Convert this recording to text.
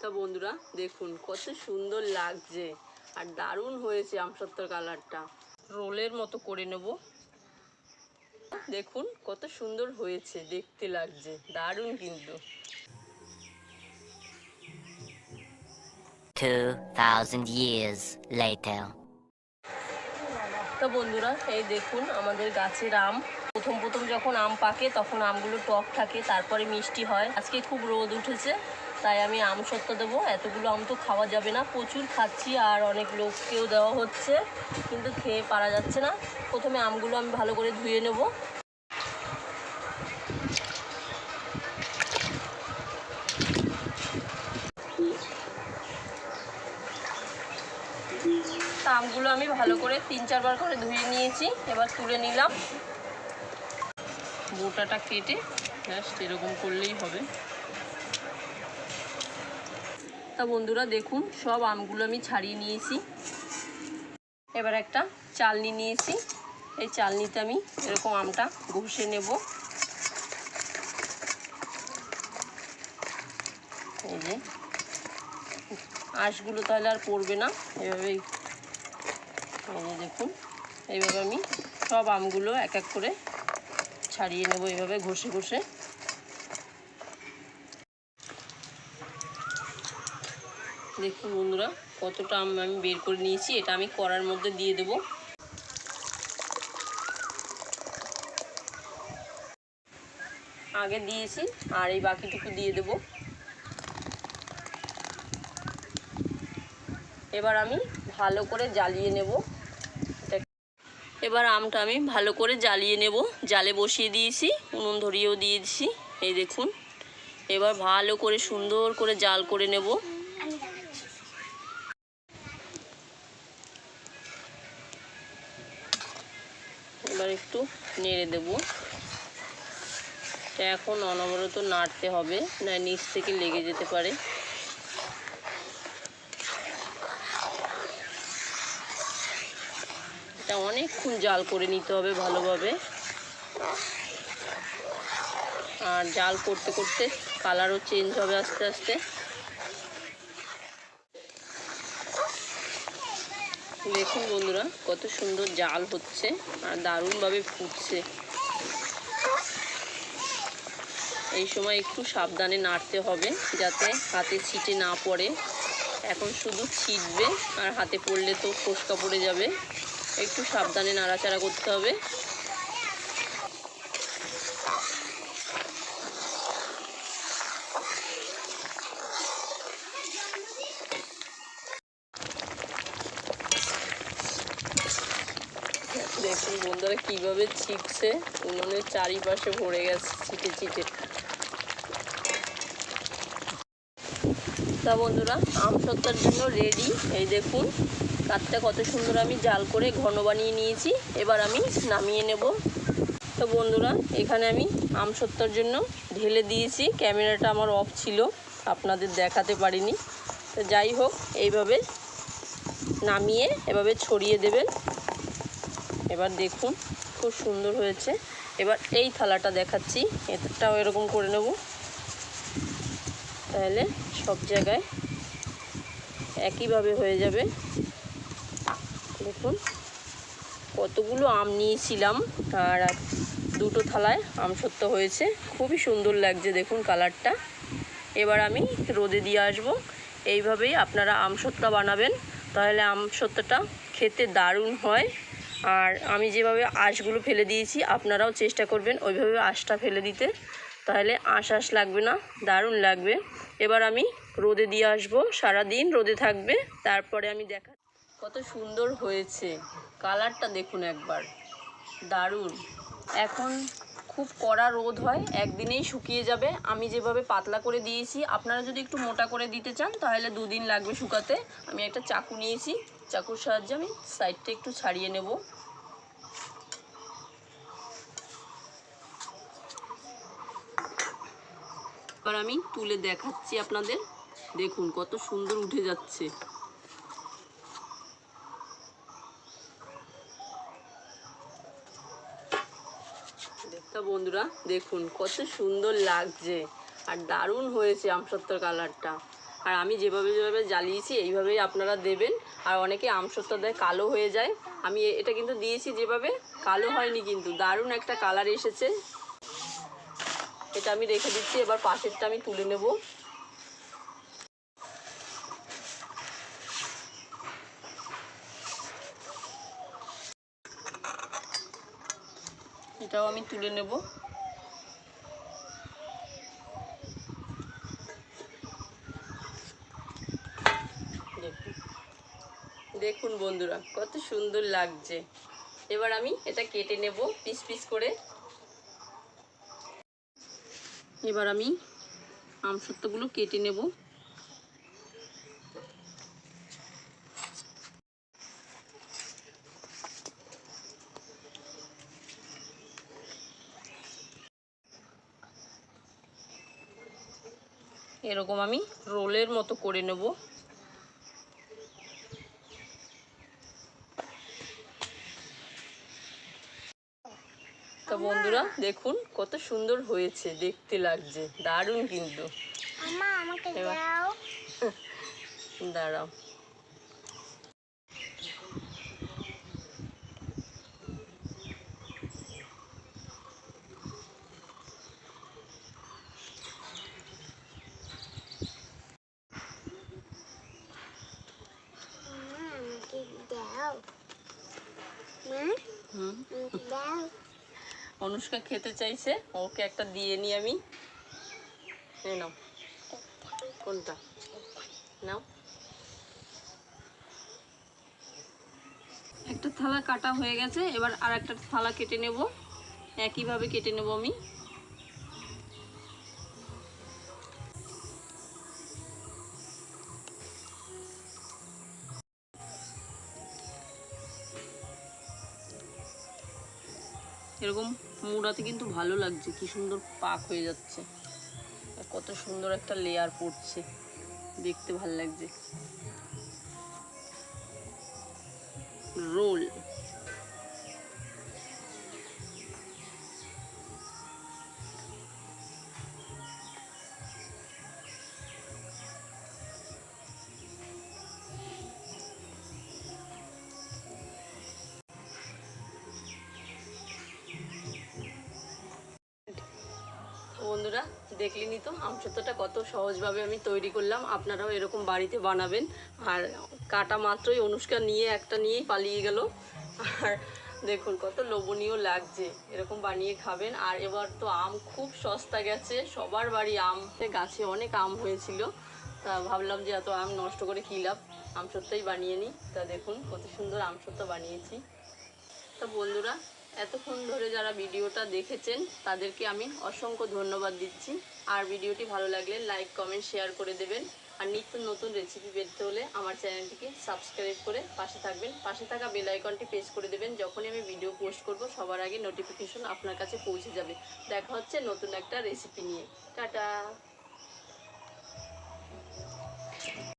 তা বন্ধুরা দেখুন কত সুন্দর লাগছে আর দারুণ হয়েছে আমসত্তর কালারটা। রোলের মতো করে নেব। দেখুন কত সুন্দর হয়েছে দেখতে লাগছে দারুণ কিন্তু। 2,000 years later. তো বন্ধুরা এই দেখুন আমাদের গাছের আম। প্রথম প্রথম যখন আম পাকে তখন আমগুলো টক থাকে তারপরে মিষ্টি হয়। আজকে খুব রোদ উঠেছে। তাই আমি আম সত্ত্ব দেবো। এতগুলো আম তো খাওয়া যাবে না। প্রচুর খাচ্ছি আর অনেক লোককেও দেওয়া হচ্ছে, কিন্তু খেয়ে পারা যাচ্ছে না। প্রথমে আমগুলো আমি ভালো করে ধুয়ে নেব। আমগুলো আমি ভালো করে তিন চারবার করে ধুয়ে নিয়েছি। এবার তুলে নিলাম। বোটাটা কেটে জাস্ট এরকম করলেই হবে। তা বন্ধুরা, দেখুন, সব আমগুলো আমি ছাড়িয়ে নিয়েছি। এবার একটা চালনি নিয়েছি। এই চালনিতে আমি এরকম আমটা ঘষে নেব। এই যে, আঁশগুলো তাহলে আর পড়বে না, এভাবেই। এই যে, দেখুন, এইভাবে আমি সব আমগুলো এক এক করে ছাড়িয়ে নেব, এইভাবে ঘষে ঘষে। দেখুন বন্ধুরা, কতটা আম আমি বের করে নিয়েছি, এটা আমি কড়ার মধ্যে দিয়ে দেব। আগে দিয়েছি, আর এই বাকিটুকু দিয়ে দেব। এবার আমি ভালো করে জ্বালিয়ে নেব। এবার আমটা আমি ভালো করে জ্বালিয়ে নেব। জালে বসিয়ে দিয়েছি, উনুন ধরিয়েও দিয়েছি, এই দেখুন। এবার ভালো করে সুন্দর করে জাল করে নেব। এবার একটু নেড়ে দেব। এখন অনবরত নাড়তে হবে, না নিচ থেকে লেগে যেতে পারে। এটা অনেকক্ষণ জাল করে নিতে হবে ভালোভাবে। আর জাল করতে করতে কালারও চেঞ্জ হবে আস্তে আস্তে। দেখুন বন্ধুরা, কত সুন্দর জাল হচ্ছে আর দারুণভাবে ফুটছে। এই সময় একটু সাবধানে নাড়তে হবে যাতে হাতে ছিটে না পড়ে। এখন শুধু ছিটবে আর হাতে পড়লে তো ফোসকা পড়ে যাবে। একটু সাবধানে নাড়াচাড়া করতে হবে দেখুন বন্ধুরা কীভাবে ছিটছে উনুনের চারিপাশে ভরে গেছে ছিটে ছিটে তা বন্ধুরা, আম সত্তার জন্য রেডি এই দেখুন, কাঠটা কত সুন্দর আমি জাল করে ঘন বানিয়ে নিয়েছি। এবার আমি নামিয়ে নেব। তো বন্ধুরা, এখানে আমি আম সত্তার জন্য ঢেলে দিয়েছি। ক্যামেরাটা আমার অফ ছিল, আপনাদের দেখাতে পারিনি। তো যাই হোক, এইভাবে নামিয়ে এভাবে ছড়িয়ে দেবেন। এবার দেখুন, খুব সুন্দর হয়েছে। এবার এই থালাটা দেখাচ্ছি, এটাও এরকম করে নেব। তাহলে সব জায়গায় একইভাবে হয়ে যাবে। দেখুন, কতগুলো আম নিয়েছিলাম, আর দুটো থালায় আম সত্য হয়েছে। খুবই সুন্দর লাগছে, দেখুন কালারটা। এবার আমি রোদে দিয়ে আসব। এইভাবেই আপনারা আম সত্তা বানাবেন। তাহলে আম সত্তাটা খেতে দারুণ হয়। আর আমি যেভাবে আঁশগুলো ফেলে দিয়েছি, আপনারাও চেষ্টা করবেন ওইভাবে আঁশটা ফেলে দিতে। তাহলে আঁশ আঁশ লাগবে না, দারুণ লাগবে। এবার আমি রোদে দিয়ে আসব, সারাদিন রোদে থাকবে। তারপরে আমি দেখা কত সুন্দর হয়েছে। কালারটা দেখুন একবার, দারুণ। এখন খুব কড়া রোদ হয়, একদিনেই শুকিয়ে যাবে। আমি যেভাবে পাতলা করে দিয়েছি, আপনারা যদি একটু মোটা করে দিতে চান, তাহলে দুদিন লাগবে শুকাতে। আমি একটা চাকু নিয়েছি, চাকুর সাহায্যে আমি সাইডটা একটু ছাড়িয়ে নেব। এবার আমি তুলে দেখাচ্ছি আপনাদের। দেখুন, কত সুন্দর উঠে যাচ্ছে। তা বন্ধুরা, দেখুন কত সুন্দর লাগছে আর দারুণ হয়েছে আমসত্তর কালারটা। আর আমি যেভাবে যেভাবে জ্বালিয়েছি, এইভাবেই আপনারা দেবেন। আর অনেকে আমসত্ত্ব দেয়, কালো হয়ে যায়। আমি এটা কিন্তু দিয়েছি যেভাবে, কালো হয়নি কিন্তু, দারুণ একটা কালার এসেছে। এটা আমি রেখে দিচ্ছি, এবার পাশেরটা আমি তুলে নেব। এটাও আমি তুলে নেব। দেখুন বন্ধুরা, কত সুন্দর লাগছে। এবার আমি এটা কেটে নেব পিস পিস করে। এবার আমি আমসত্ত্বগুলো কেটে নেব। এরকম আমি রোলের মতো করে নেব। তা বন্ধুরা দেখুন কত সুন্দর হয়েছে দেখতে লাগছে দারুণ কিন্তু। দাঁড়াও। অনুষ্কা খেতে চাইছে, ওকে একটা দিয়ে নি আমি। নাও। কোনটা? নাও। একটা থালা কাটা হয়ে গেছে, এবার আর একটা থালা কেটে নেব। একইভাবে কেটে নেব আমি। এরকম মুড়াতে কিন্তু ভালো লাগছে, কি সুন্দর পাক হয়ে যাচ্ছে। কত সুন্দর একটা লেয়ার পড়ছে, দেখতে ভালো লাগছে। রোল বন্ধুরা দেখলেনি তো? আমসত্ত্বটা কত সহজভাবে আমি তৈরি করলাম। আপনারাও এরকম বাড়িতে বানাবেন। আর কাটা মাত্রই অনুষ্কা নিয়ে একটা নিয়েই পালিয়ে গেল। আর দেখুন কত লোভনীয় লাগছে। এরকম বানিয়ে খাবেন। আর এবার তো আম খুব সস্তা গেছে। সবার বাড়ি আম। গাছে অনেক আম হয়েছিল। তা ভাবলাম যে এত আম নষ্ট করে কী লাভ? আমসত্ত্বই বানিয়ে নিই। তা দেখুন কত সুন্দর আমসত্ত্ব বানিয়েছি। তা বন্ধুরা, এতক্ষণ ধরে যারা ভিডিওটা দেখেছেন, তাদেরকে আমি অসংখ্য ধন্যবাদ দিচ্ছি। আর ভিডিওটি ভালো লাগলে লাইক কমেন্ট শেয়ার করে দেবেন। আর নিত্য নতুন রেসিপি পেতে হলে আমার চ্যানেলটিকে সাবস্ক্রাইব করে পাশে থাকবেন। পাশে থাকা বেল আইকনটি প্রেস করে দেবেন। যখনই আমি ভিডিও পোস্ট করব, সবার আগে নোটিফিকেশন আপনার কাছে পৌঁছে যাবে। দেখা হচ্ছে নতুন একটা রেসিপি নিয়ে। টাটা!